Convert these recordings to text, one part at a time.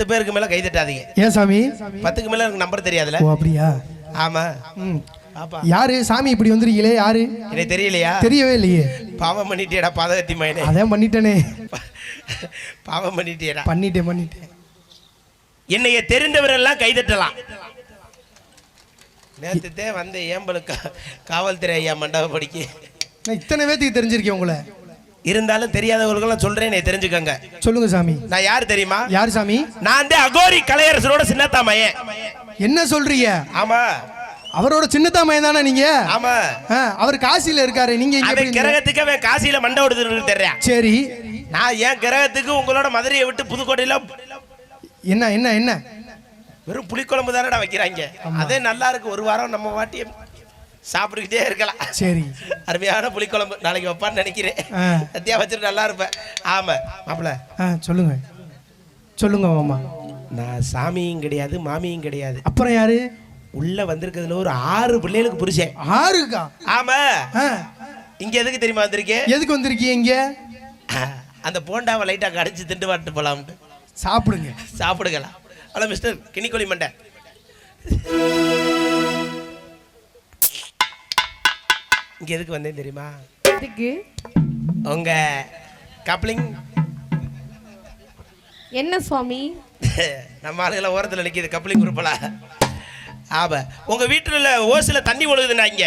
பத்து பேருக்கு மேல கை தட்டாதீங்க ஏன் சாமி? பத்துக்கு மேல எனக்கு நம்பர் தெரியாதுல ஓ அப்படியா? ஆமா. யாரு? சாமி இப்படி வந்திருக்கீங்களே யாரு? எனக்கு தெரியலையா? தெரியவே இல்லையே. பாவம் பண்ணிட்டியடா பாதகத்தி மயனே அதான் பண்ணிட்டேனே. பாவம் பண்ணிட்டியடா. பண்ணிட்டேன் பண்ணிட்டேன். என்னைய தெரிந்தவரெல்லாம் கைதட்டலாம். நேற்றுத்தே வந்த ஏம்பலுக்கு காவல்துறை ஐயா மண்டப படிக்க. நான் இத்தனை பேத்துக்கு தெரிஞ்சிருக்கேன் உங்களை. இருந்தாலும் தெரியாதவர்களுக்கெல்லாம் சொல்றேன் தெரிஞ்சுக்கங்க. சொல்லுங்க சாமி. நான் யார் தெரியுமா? யார் சாமி? நான் வந்து அகோரி கலையரசரோட சின்னத்தா மயன் என்ன சொல்றீங்க? ஆமா. அவரோட சின்னத்தாமையன் தானே நீங்க? ஆமா. அவர் காசியில இருக்காரு. நீங்க? கிரகத்துக்கு அவன் காசியில மண்டை கொடுத்துட்டு தெரியா? சரி. நான் என் கிரகத்துக்கு உங்களோட மதுரையை விட்டு புதுக்கோட்டையில என்ன என்ன என்ன? வெறும் புளிக்குழம்பு தானடா வைக்கிறாங்க. அதே நல்லா இருக்கு. ஒரு வாரம் நம்ம வாட்டிய சாப்பிட்டுக்கிட்டே இருக்கலாம். சரி. அருமையான புளிக்குழம்பு. நாளைக்கு வைப்பான்னு நினைக்கிறேன். சத்தியா வச்சுட்டு நல்லா இருப்பேன். ஆமா மாப்பிள ஆ சொல்லுங்க. சொல்லுங்க மாமா. நான் சாமியும் கிடையாது மாமியும் கிடையாது. அப்புறம் யாரு? உள்ள வந்திருக்கிறதுல ஒரு ஆறு பிள்ளைகளுக்கு புருஷன். ஆறுக்கா? ஆமா. இங்க எதுக்கு தெரியுமா வந்திருக்கேன் எதுக்கு வந்திருக்கீங்க இங்க? அந்த போண்டாவை லைட்டா கடிச்சு திண்டு வாட்டு போலாம்ட்டு. சாப்பிடுங்க. சாப்பிடுங்களா? ஹலோ மிஸ்டர் கினிக்கோழி மண்டை. இங்க எதுக்கு வந்தேன் தெரியுமா? எதுக்கு? உங்க கப்ளிங். என்ன சுவாமி? நம்ம ஆளுகளை ஓரத்தில் நிற்கிது கப்ளிங் குரூப்பலா ஆமா உங்க வீட்டுல ஓசில தண்ணி ஒழுகுதுண்ணா இங்க?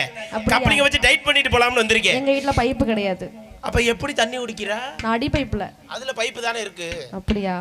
கப்ளிங்க வச்சு டைட் பண்ணிட்டு போலாம்னு வந்திருக்கேன் எங்க வீட்ல பைப்பு கிடையாது. அப்ப எப்படி தண்ணி குடிக்கிறா? நான் அடி பைப்புல அதுல பைப்பு தானே இருக்கு. அப்படியா?